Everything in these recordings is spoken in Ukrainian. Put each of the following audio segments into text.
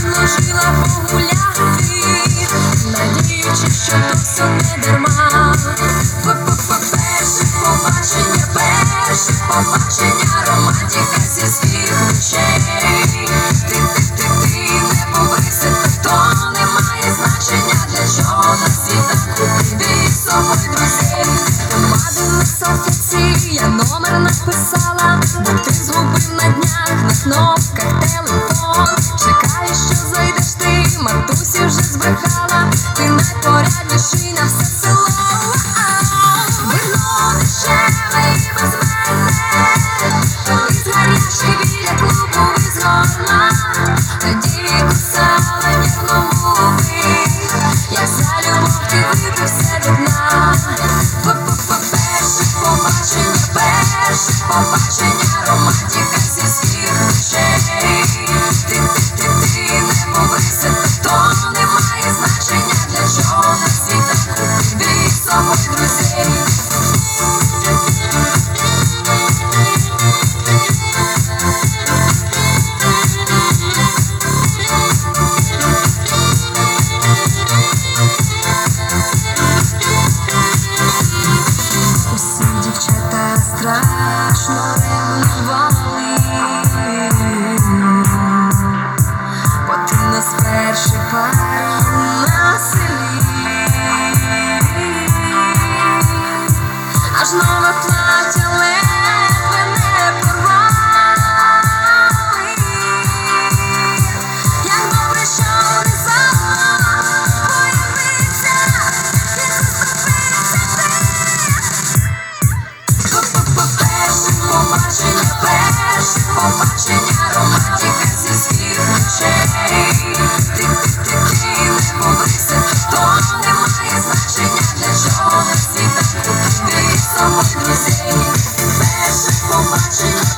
Служила погуляти, надіючи, що то все не дарма. П перше побачення, перше побачення, романтика зі світ очей. Ти, не побрився, то не значення для чого на Ти з собою друзі. Падив софіці, я номер написала, бо ти згубив на днях на кнопках телефон. Збрехала, ти найпорядніший на все село. Вино дешеве і без тоді кусала нервно губи, я за любов ти випив все до дна. Побачення, перше побачення, романтика речей. То побачення, романтика зі світ вечері. Ти ти такий не то немає значення для чого на світанку тобі собою друзі.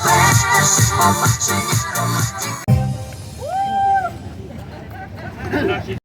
Перше побачення.